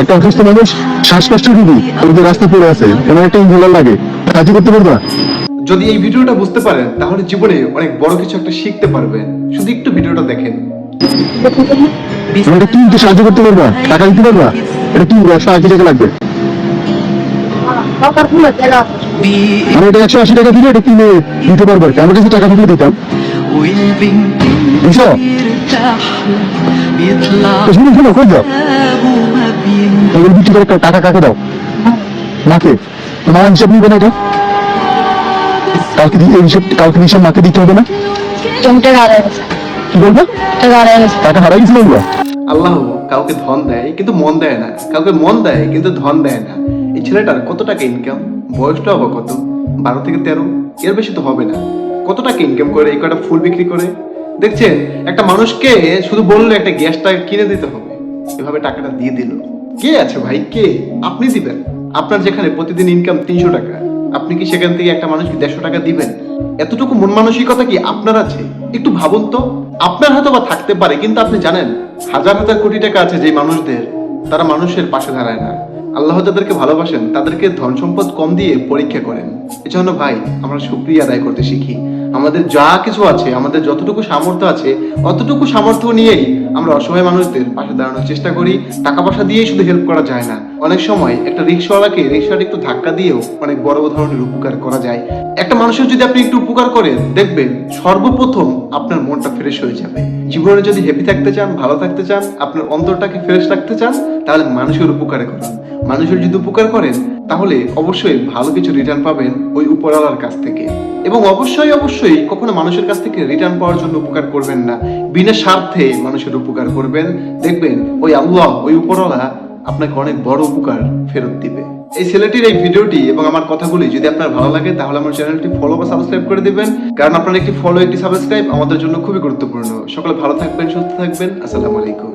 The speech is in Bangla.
একটা অসুস্থ মানুষ শ্বাসকষ্ট রোগী ওদের রাস্তা পড়ে আছে এমন একটা ইনহেলার লাগে কাজই করতে পারবা যদি এই ভিডিওটা বুঝতে পারেন তাহলে জীবনে অনেক বড় কিছু একটা শিখতে পারবেন। শুধু একটু ভিডিওটা দেখেন। এটা কি সাহায্য করতে পারবা টাকা দিতে পারবা এটা কি ব্যবসা আশি টাকা লাগবে। আমি এটা একশো আশি টাকা দিলে এটা কিনে দিতে পারব আমার কাছে টাকা দিলে দিতাম। বুঝছ? শুনুন শুনো কই যাও এগুলো বিক্রি করে টাকা কাকে দাও? মাকে। তোমার হিসাব নিবে না এটা? কালকে দিয়ে এই হিসাব কালকে হিসাব মাকে দিতে হবে না? জমিটা হারায় গেছে। কি বলব টাকা গেছে। হারাই ওগুলো? আল্লাহ কাউকে ধন দেয় কিন্তু মন দেয় না। কাউকে মন দেয় কিন্তু ধন দেয় না। এই ছেলেটার কত টাকা ইনকাম বয়সটা হবে কত? বারো থেকে তেরো? এর বেশি তো হবে না। কত টাকা ইনকাম করে এই কটা ফুল বিক্রি করে? দেখছেন একটা মানুষকে শুধু বলল একটা গ্যাসটা কিনে দিতে হবে। এভাবে টাকাটা দিয়ে দিল। কে আছে ভাই? কে? আপনি দিবেন। আপনার যেখানে প্রতিদিন ইনকাম তিনশো টাকা, আপনি কি সেখান থেকে একটা মানুষকে দেড়শো টাকা দিবেন? এতটুকু মন মানসিকতা কি আপনার আছে? একটু ভাবুন তো। আপনার হয়তো বা থাকতে পারে, কিন্তু আপনি জানেন, হাজার হাজার কোটি টাকা আছে যে মানুষদের, তারা মানুষের পাশে দাঁড়ায় না। আল্লাহ যাদেরকে ভালোবাসেন, তাদেরকে ধন সম্পদ কম দিয়ে পরীক্ষা করেন। এজন্য ভাই, আমরা সুক্রিয়া আদায় করতে শিখি। আমাদের যা কিছু আছে, আমাদের যতটুকু সামর্থ্য আছে, অতটুকু সামর্থ্য নিয়েই আমরা অসহায় মানুষদের পাশে দাঁড়ানোর চেষ্টা করি। টাকা পয়সা দিয়েই শুধু হেল্প করা যায় না। অনেক সময় একটা রিক্সাওয়ালাকে রিক্সাটা একটু ধাক্কা দিয়েও অনেক বড় ধরনের উপকার করা যায়। একটা মানুষের যদি আপনি একটু উপকার করেন, দেখবেন সর্বপ্রথম আপনার মনটা ফ্রেশ হয়ে যাবে। জীবনে যদি হ্যাপি থাকতে চান, ভালো থাকতে চান, আপনার অন্তরটাকে ফ্রেশ রাখতে চান, তাহলে মানুষের উপকারে করুন। মানুষের যদি উপকার করেন তাহলে অবশ্যই ভালো কিছু রিটার্ন পাবেন ওই উপরওয়ালার কাছ থেকে। এবং অবশ্যই অবশ্যই কখনো মানুষের কাছ থেকে রিটার্ন পাওয়ার জন্য উপকার করবেন না। বিনা স্বার্থে মানুষের উপকার করবেন। দেখবেন ওই আল্লাহ, ওই উপরওয়ালা আপনাকে অনেক বড় উপকার ফেরত দিবে। এই ছেলেটির এই ভিডিওটি এবং আমার কথাগুলি যদি আপনার ভালো লাগে, তাহলে আমার চ্যানেলটি ফলো বা সাবস্ক্রাইব করে দিবেন। কারণ আপনার একটি ফলো একটি সাবস্ক্রাইব আমাদের জন্য খুবই গুরুত্বপূর্ণ। সকলে ভালো থাকবেন, সুস্থ থাকবেন। আসসালামু আলাইকুম।